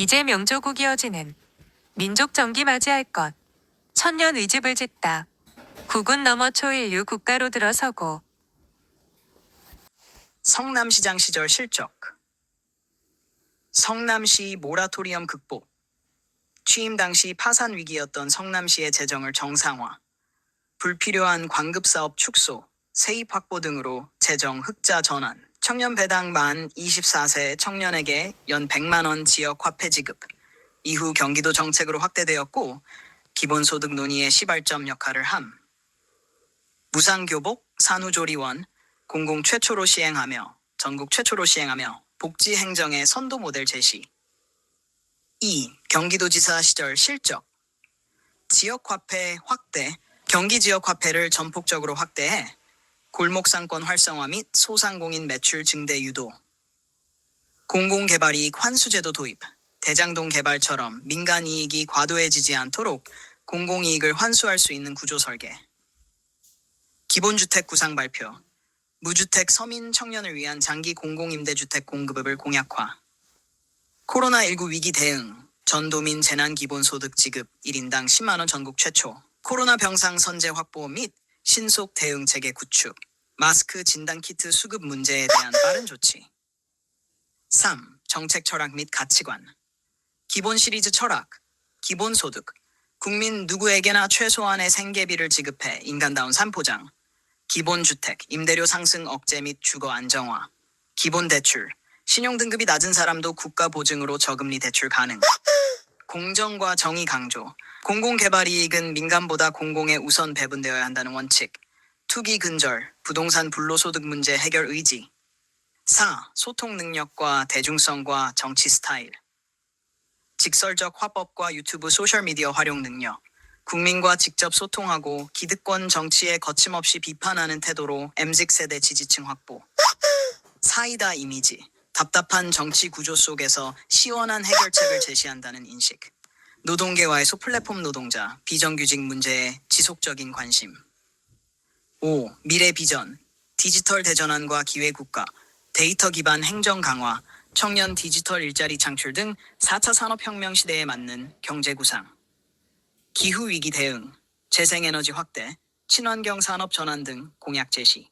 이제 명조국 이 어지는 민족 정기 맞이할 것. 천년 의집을 짓다. 국은 넘어 초인류 국가로 들어서고 성남시장 시절 실적. 성남시 모라토리엄 극복. 취임 당시 파산 위기였던 성남시의 재정을 정상화. 불필요한 광급 사업 축소, 세입 확보 등으로 재정 흑자 전환. 청년 배당 만 24세 청년에게 연 100만 원 지역 화폐 지급. 이후 경기도 정책으로 확대되었고 기본소득 논의의 시발점 역할을 함. 무상교복, 산후조리원, 공공 최초로 시행하며 전국 최초로 시행하며 복지 행정의 선도 모델 제시. 2. 경기도지사 시절 실적. 지역 화폐 확대. 경기 지역 화폐를 전폭적으로 확대해 골목 상권 활성화 및 소상공인 매출 증대 유도. 공공개발이익 환수제도 도입. 대장동 개발처럼 민간 이익이 과도해지지 않도록 공공이익을 환수할 수 있는 구조 설계. 기본주택 구상 발표. 무주택 서민 청년을 위한 장기 공공임대주택 공급을 공약화. 코로나19 위기 대응. 전도민 재난기본소득 지급 1인당 10만원 전국 최초. 코로나 병상 선제 확보 및 신속 대응 체계 구축. 마스크 진단 키트 수급 문제에 대한 빠른 조치. 3. 정책 철학 및 가치관. 기본 시리즈 철학. 기본 소득. 국민 누구에게나 최소한의 생계비를 지급해 인간다운 산포장. 기본 주택, 임대료 상승 억제 및 주거 안정화, 기본 대출, 신용등급이 낮은 사람도 국가 보증으로 저금리 대출 가능, 공정과 정의 강조, 공공개발 이익은 민간보다 공공에 우선 배분되어야 한다는 원칙, 투기 근절, 부동산 불로소득 문제 해결 의지, 4. 소통 능력과 대중성과 정치 스타일, 직설적 화법과 유튜브 소셜미디어 활용 능력, 국민과 직접 소통하고 기득권 정치에 거침없이 비판하는 태도로 MZ 세대 지지층 확보. 사이다 이미지. 답답한 정치 구조 속에서 시원한 해결책을 제시한다는 인식. 노동계와의 소플랫폼 노동자, 비정규직 문제에 지속적인 관심. 5. 미래 비전. 디지털 대전환과 기회 국가, 데이터 기반 행정 강화, 청년 디지털 일자리 창출 등 4차 산업혁명 시대에 맞는 경제 구상. 기후위기 대응, 재생에너지 확대, 친환경 산업 전환 등 공약 제시.